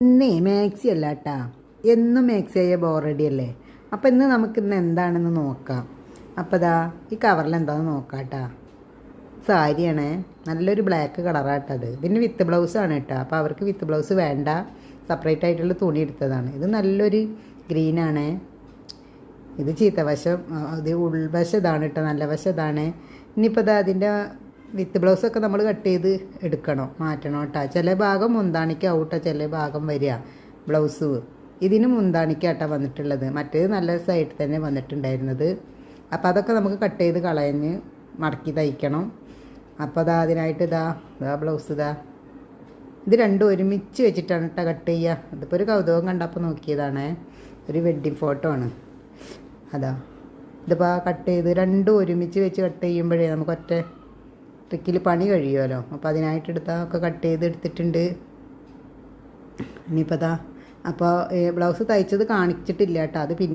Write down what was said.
ഇന്നേ മാക്സി അല്ല കേട്ടാ എന്നും മാക്സി ആയ ബോറടി അല്ലേ? അപ്പം ഇന്ന് നമുക്ക് ഇന്ന് എന്താണെന്ന് നോക്കാം. അപ്പം ദാ ഈ കവറിൽ എന്താണെന്ന് നോക്കാം കേട്ടാ സാരിയാണേ നല്ലൊരു ബ്ലാക്ക് കളറാട്ടത് പിന്നെ വിത്ത് ആണ് കേട്ടോ അപ്പോൾ അവർക്ക് വിത്ത് ബ്ലൗസ് വേണ്ട. സെപ്പറേറ്റ് ആയിട്ടുള്ള തുണി എടുത്തതാണ്. ഇത് നല്ലൊരു ഗ്രീനാണേ ഇത് ചീത്തവശം ഇത് ഉൾവശം ഇതാണ് കേട്ടോ നല്ല വശം ഇതാണ്. ഇനിയിപ്പോൾ ഇതാ അതിന്റെ വിത്ത് ബ്ലൗസൊക്കെ നമ്മൾ കട്ട് ചെയ്ത് എടുക്കണം മാറ്റണം കേട്ടോ. ചില ഭാഗം മുന്താണിക്ക് കേട്ടോ ചില ഭാഗം വരിക ബ്ലൗസ്. ഇതിന് മുന്താണിക്കാട്ടോ വന്നിട്ടുള്ളത്. മറ്റേത് നല്ല സൈഡിൽ തന്നെ വന്നിട്ടുണ്ടായിരുന്നത്. അപ്പോൾ അതൊക്കെ നമുക്ക് കട്ട് ചെയ്ത് കളയഞ്ഞ് മടക്കി തയ്ക്കണം. അപ്പോൾ അതാ അതിനായിട്ട് ഇതാ ഇതാ ബ്ലൗസ് ഇതാ ഇത് രണ്ടും ഒരുമിച്ച് വെച്ചിട്ടാണ് കേട്ടോ കട്ട് ചെയ്യുക ഇതിപ്പോൾ ഒരു കൗതുകം കണ്ടപ്പോൾ നോക്കിയതാണേ. ഒരു വെഡ്ഡിങ് ഫോട്ടോ ആണ്. അതാ. ഇതിപ്പോൾ കട്ട് ചെയ്ത് രണ്ടും ഒരുമിച്ച് വെച്ച് കട്ട് ചെയ്യുമ്പോഴേ നമുക്ക് ഒറ്റ ട്രിക്കിൽ പണി കഴിയുമല്ലോ? അപ്പോൾ അതിനായിട്ട് എടുത്താൽ ഒക്കെ കട്ട് ചെയ്ത് എടുത്തിട്ടുണ്ട്. ഇനിയിപ്പോൾ അതാ അപ്പോൾ ബ്ലൗസ് തയ്ച്ചത് കാണിച്ചിട്ടില്ല കേട്ടോ. അത് പിന്നെ